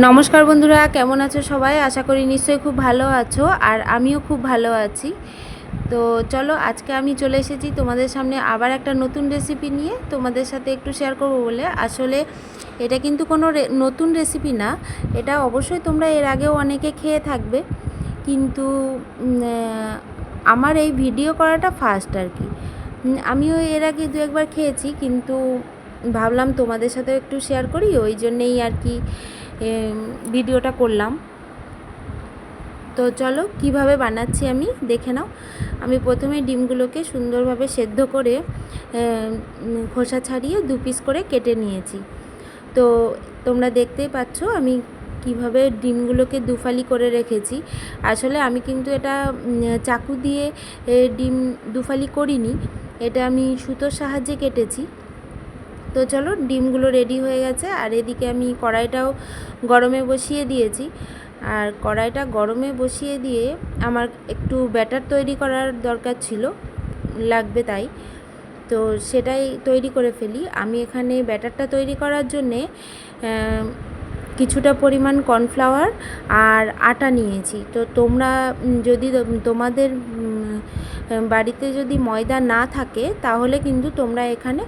নমস্কার বন্ধুরা, কেমন আছো সবাই? আশা করি নিশ্চয়ই খুব ভালো আছো আর আমিও খুব ভালো আছি। তো চলো, আজকে আমি চলে এসেছি তোমাদের সামনে আবার একটা নতুন রেসিপি নিয়ে। তোমাদের সাথে একটু শেয়ার করব বলে। আসলে এটা কিন্তু কোনো নতুন রেসিপি না। এটা অবশ্যই তোমরা এর আগেও অনেকে খেয়ে থাকবে। কিন্তু আমার এই ভিডিও করাটা ফার্স্ট আর কি। আমিও এর আগে দু একবার খেয়েছি, কিন্তু ভাবলাম তোমাদের সাথেও একটু শেয়ার করি। ওই জন্যেই আর কি ভিডিওটা করলাম। তো চলো, কীভাবে বানাচ্ছি আমি দেখে নাও। আমি প্রথমে ডিমগুলোকে সুন্দরভাবে সেদ্ধ করে খোসা ছাড়িয়ে দু পিস করে কেটে নিয়েছি। তো তোমরা দেখতেই পাচ্ছ, আমি কীভাবে ডিমগুলোকে দুফালি করে রেখেছি। আসলে আমি কিন্তু এটা চাকু দিয়ে ডিম দুফালি করিনি। এটা আমি সুতোর সাহায্যে কেটেছি। তো চলো, ডিমগুলো রেডি হয়ে গেছে। আর এদিকে আমি কড়াইটাও গরমে বসিয়ে দিয়েছি। আর কড়াইটা গরমে বসিয়ে দিয়ে আমার একটু ব্যাটার তৈরি করার দরকার ছিল, লাগবে তাই। তো সেটাই তৈরি করে ফেলি। আমি এখানে ব্যাটারটা তৈরি করার জন্যে কিছুটা পরিমাণ কর্নফ্লাওয়ার আর আটা নিয়েছি। তো তোমরা যদি তোমাদের বাড়িতে যদি ময়দা না থাকে, তাহলে কিন্তু তোমরা এখানে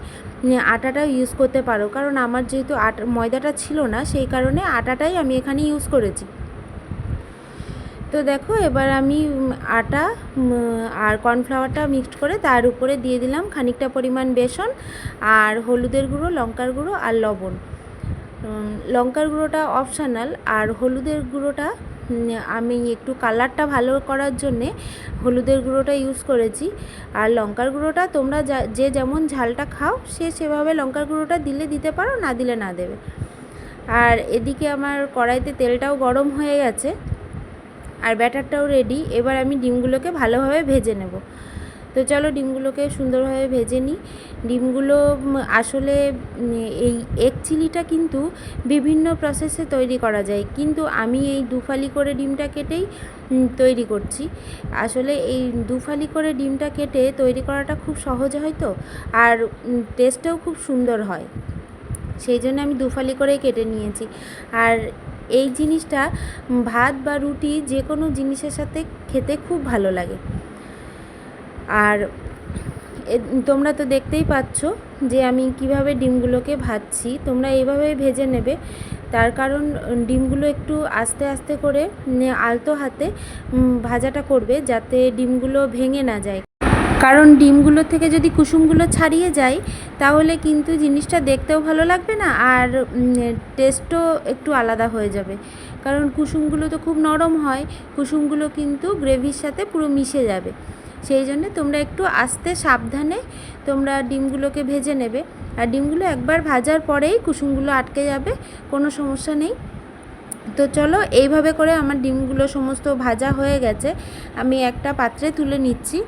আটাটাও ইউজ করতে পারো। কারণ আমার যেহেতু আটা, ময়দাটা ছিল না, সেই কারণে আটাটাই আমি এখানে ইউজ করেছি। তো দেখো, এবার আমি আটা আর কর্নফ্লাওয়ারটা মিক্সড করে তার উপরে দিয়ে দিলাম খানিকটা পরিমাণ বেসন, আর হলুদের গুঁড়ো, লঙ্কার গুঁড়ো আর লবণ। লঙ্কার গুঁড়োটা অপশানাল আর হলুদের গুঁড়োটা আমি একটু কালারটা ভালো করার জন্যে হলুদের গুঁড়োটা ইউজ করেছি। আর লঙ্কার গুঁড়োটা তোমরা যা- যেমন ঝালটা খাও, সে সেভাবে লঙ্কার গুঁড়োটা দিলে দিতে পারো, না দিলে না দেবে। আর এদিকে আমার কড়াইতে তেলটাও গরম হয়ে গেছে। আর ব্যাটারটাও রেডি এবার আমি ডিমগুলোকে ভালোভাবে ভেজে নেব। তো চলো ডিমগুলোকে সুন্দরভাবে ভেজে নিই। ডিমগুলো আসলে এই এগ চিলিটা কিন্তু বিভিন্ন প্রসেসে তৈরি করা যায়। কিন্তু আমি এই দুফালি করে ডিমটা কেটেই তৈরি করছি। আসলে এই দুফালি করে ডিমটা কেটে তৈরি করাটা খুব সহজ হয় তো, আর টেস্টটাও খুব সুন্দর হয়। সেই জন্য আমি দুফালি করেই কেটে নিয়েছি। আর এই জিনিসটা ভাত বা রুটি যে কোনো জিনিসের সাথে খেতে খুব ভালো লাগে। আর তোমরা তো দেখতেই পাচ্ছ যে আমি কীভাবে ডিমগুলোকে ভাজছি। তোমরা এইভাবে ভেজে নেবে। তার কারণ, ডিমগুলো একটু আস্তে আস্তে করে আলতো হাতে ভাজাটা করবে যাতে ডিমগুলো ভেঙে না যায়। কারণ ডিমগুলো থেকে যদি কুসুমগুলো ছাড়িয়ে যায়, তাহলে কিন্তু জিনিসটা দেখতেও ভালো লাগবে না আর টেস্টও একটু আলাদা হয়ে যাবে। কারণ কুসুমগুলো তো খুব নরম হয়, কুসুমগুলো কিন্তু গ্রেভির সাথে পুরো মিশে যাবে। সেই জন্য তোমরা একটু আস্তে সাবধানে তোমরা ডিমগুলোকে ভেজে নেবে। আর ডিমগুলো একবার ভাজার পরেই কুসুমগুলো আটকে যাবে, কোনো সমস্যা নেই। তো চলো এইভাবে করে আমার ডিমগুলো সমস্ত ভাজা হয়ে গেছে। আমি একটা পাত্রে তুলে নিচ্ছি।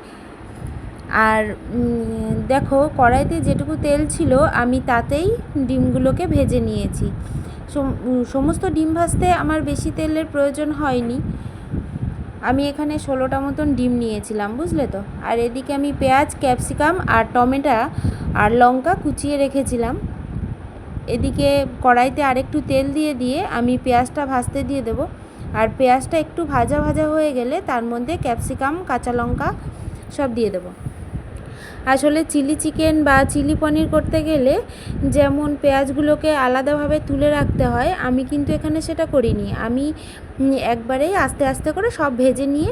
আর দেখো কড়াইতে যেটুকু তেল ছিল আমি তাতেই ডিমগুলোকে ভেজে নিয়েছি। সমস্ত ডিম ভাজতে আমার বেশি তেলের প্রয়োজন হয়নি। আমি এখানে ষোলোটা মতন ডিম নিয়েছিলাম, বুঝলে তো? আর এদিকে আমি পেঁয়াজ, ক্যাপসিকাম আর টমেটো আর লঙ্কা কুচিয়ে রেখেছিলাম। এদিকে কড়াইতে আরেকটু তেল দিয়ে দিয়ে আমি পেঁয়াজটা ভাজতে দিয়ে দেবো। আর পেঁয়াজটা একটু ভাজা ভাজা হয়ে গেলে তার মধ্যে ক্যাপসিকাম, কাঁচা লঙ্কা সব দিয়ে দেবো। আসলে চিলি চিকেন বা চিলি পনির করতে গেলে যেমন পেঁয়াজগুলোকে আলাদাভাবে তুলে রাখতে হয়, আমি কিন্তু এখানে সেটা করিনি। আমি একবারেই আস্তে আস্তে করে সব ভেজে নিয়ে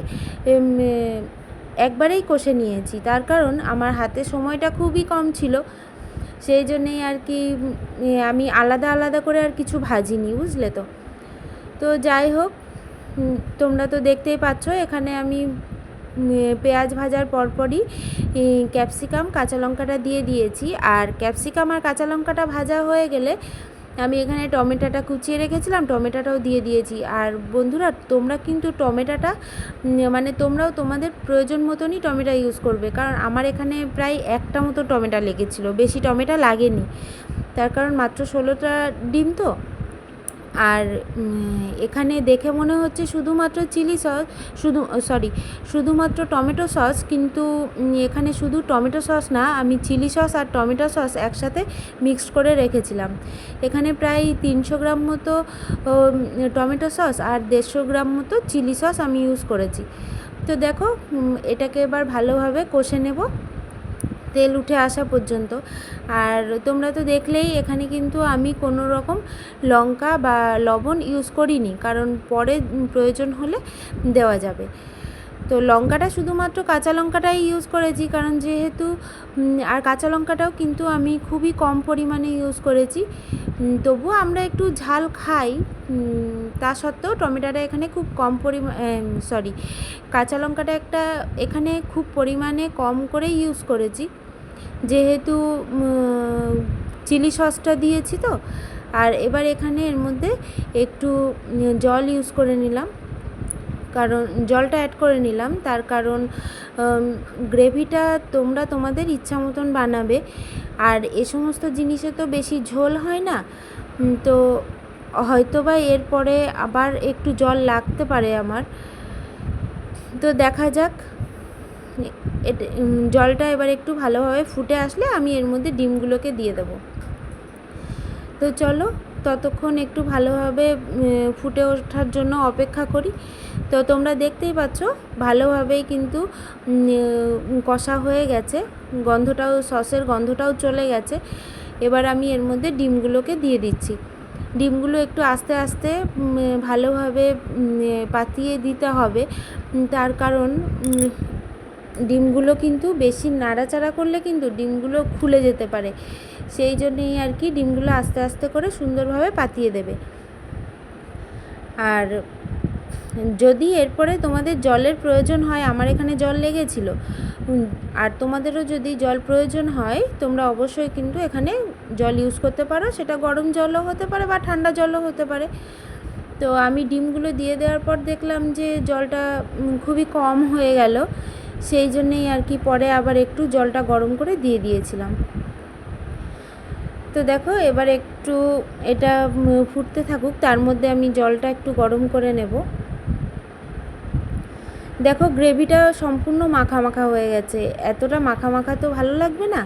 একবারেই কষে নিয়েছি। তার কারণ আমার হাতে সময়টা খুবই কম ছিল। সেই জন্যেই আর কি আমি আলাদা আলাদা করে আর কিছু ভাজিনি, বুঝলে তো। তো যাই হোক তোমরা তো দেখতেই পাচ্ছ, এখানে আমি পেঁয়াজ ভাজার পরপরই ক্যাপসিকাম, কাঁচা লঙ্কাটা দিয়ে দিয়েছি। আর ক্যাপসিকাম আর কাঁচা লঙ্কাটা ভাজা হয়ে গেলে আমি এখানে টমেটোটা কুচিয়ে রেখেছিলাম, টমেটোটাও দিয়ে দিয়েছি। আর বন্ধুরা, তোমরা কিন্তু টমেটোটা মানে তোমরাও তোমাদের প্রয়োজন মতনই টমেটো ইউজ করবে। কারণ আমার এখানে প্রায় একটা মতো টমেটো লেগেছিলো, বেশি টমেটো লাগেনি। তার কারণ মাত্র ষোলোটা ডিম তো? আর এখানে দেখে মনে হচ্ছে শুধুমাত্র চিলি সস, শুধু, সরি, শুধুমাত্র টমেটো সস, কিন্তু এখানে শুধু টমেটো সস না, আমি চিলি সস আর টমেটো সস একসাথে মিক্সড করে রেখেছিলাম। এখানে প্রায় তিনশো গ্রাম মতো টমেটো সস আর দেড়শো গ্রাম মতো চিলি সস আমি ইউজ করেছি। তো দেখো এটাকে এবার ভালোভাবে কষে নেব। তেল উঠে আসা পর্যন্ত। আর তোমরা তো দেখলেই এখানে কিন্তু আমি কোনো রকম লঙ্কা বা লবণ ইউজ করিনি, কারণ পরে প্রয়োজন হলে দেওয়া যাবে। তো লঙ্কাটা শুধুমাত্র কাঁচা লঙ্কাটাই ইউজ করেছি, কারণ যেহেতু আর কাঁচা লঙ্কাটাও কিন্তু আমি খুবই কম পরিমাণে ইউজ করেছি। তবুও আমরা একটু ঝাল খাই তা সত্ত্বেও টমেটোটা এখানে খুব কম পরিমাণ সরি কাঁচা লঙ্কাটা একটা এখানে খুব পরিমাণে কম করে ইউজ করেছি। যেহেতু চিলি সসটা দিয়েছি তো, আর এবার এখানে এর মধ্যে একটু জল ইউজ করে নিলাম। কারণ, জলটা অ্যাড করে নিলাম। তার কারণ গ্রেভিটা তোমরা তোমাদের ইচ্ছা মতন বানাবে। আর এ সমস্ত জিনিসে তো বেশি ঝোল হয় না। তো হয়তো বা এরপরে আবার একটু জল লাগতে পারে আমার। তো দেখা যাক। জলটা এবার একটু ভালোভাবে ফুটে আসলে আমি এর মধ্যে ডিমগুলোকে দিয়ে দেবো। তো চলো, ততক্ষণ একটু ভালোভাবে ফুটে ওঠার জন্য অপেক্ষা করি। তো তোমরা দেখতেই পাচ্ছ, ভালোভাবেই কিন্তু কষা হয়ে গেছে। গন্ধটাও, সসের গন্ধটাও চলে গেছে। এবার আমি এর মধ্যে ডিমগুলোকে দিয়ে দিচ্ছি। ডিমগুলো একটু আস্তে আস্তে ভালোভাবে পাতিয়ে দিতে হবে। তার কারণ ডিমগুলো কিন্তু বেশি নাড়াচাড়া করলে কিন্তু ডিমগুলো খুলে যেতে পারে। সেই জন্যেই আর কি ডিমগুলো আস্তে আস্তে করে সুন্দরভাবে পাতিয়ে দেবে। আর যদি এরপরে তোমাদের জলের প্রয়োজন হয়, আমার এখানে জল লেগেছিল আর তোমাদেরও যদি জল প্রয়োজন হয়, তোমরা অবশ্যই কিন্তু এখানে জল ইউজ করতে পারো। সেটা গরম জলও হতে পারে বা ঠান্ডা জলও হতে পারে। তো আমি ডিমগুলো দিয়ে দেওয়ার পর দেখলাম যে জলটা খুবই কম হয়ে গেল। সেই জন্যেই আর কি পরে আবার একটু জলটা গরম করে দিয়ে দিয়েছিলাম। তো দেখো, এবার একটু এটা ফুটতে থাকুক, তার মধ্যে আমি জলটা একটু গরম করে নেব। দেখো, গ্রেভিটা সম্পূর্ণ মাখা মাখা হয়ে গেছে। এতটা মাখা মাখা তো ভালো লাগবে না?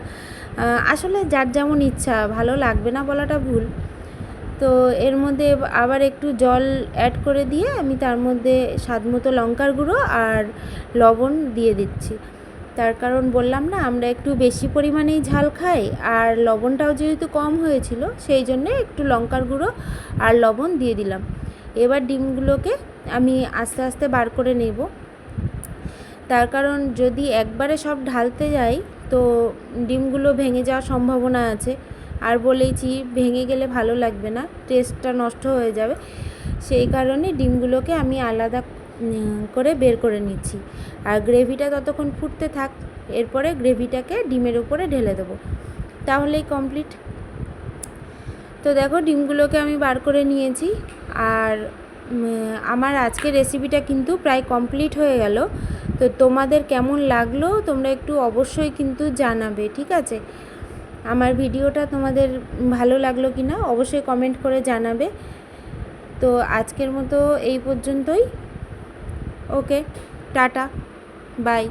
আসলে যার যেমন ইচ্ছা, ভালো লাগবে না বলাটা ভুল। তো এর মধ্যে আবার একটু জল অ্যাড করে দিয়ে আমি তার মধ্যে স্বাদ মতো লঙ্কার গুঁড়ো আর লবণ দিয়ে দিচ্ছি। তার কারণ বললাম না, আমরা একটু বেশি পরিমাণেই ঝাল খাই আর লবণটাও যেহেতু কম হয়েছিল, সেই জন্যে একটু লঙ্কার গুঁড়ো আর লবণ দিয়ে দিলাম। এবার ডিমগুলোকে আমি আস্তে আস্তে বার করে নেব। তার কারণ যদি একবারে সব ঢালতে যাই, তো ডিমগুলো ভেঙে যাওয়ার সম্ভাবনা আছে। আর বলেইছি, ভেঙে গেলে ভালো লাগবে না টেস্টটা নষ্ট হয়ে যাবে। সেই কারণে ডিমগুলোকে আমি আলাদা করে বের করে নিচ্ছি। আর গ্রেভিটা ততক্ষণ ফুটতে থাক, এরপরে গ্রেভিটাকে ডিমের উপরে ঢেলে দেবো। তাহলেই কমপ্লিট তো দেখো, ডিমগুলোকে আমি বার করে নিয়েছি। আর আমার আজকের রেসিপিটা কিন্তু প্রায় কমপ্লিট হয়ে গেল। তো তোমাদের কেমন লাগল, তোমরা একটু অবশ্যই কিন্তু জানাবে, ঠিক আছে? আমার ভিডিওটা তোমাদের ভালো লাগল কি না অবশ্যই কমেন্ট করে জানাবে। তো আজকের মতো এই পর্যন্তই। ওকে টাটা বাই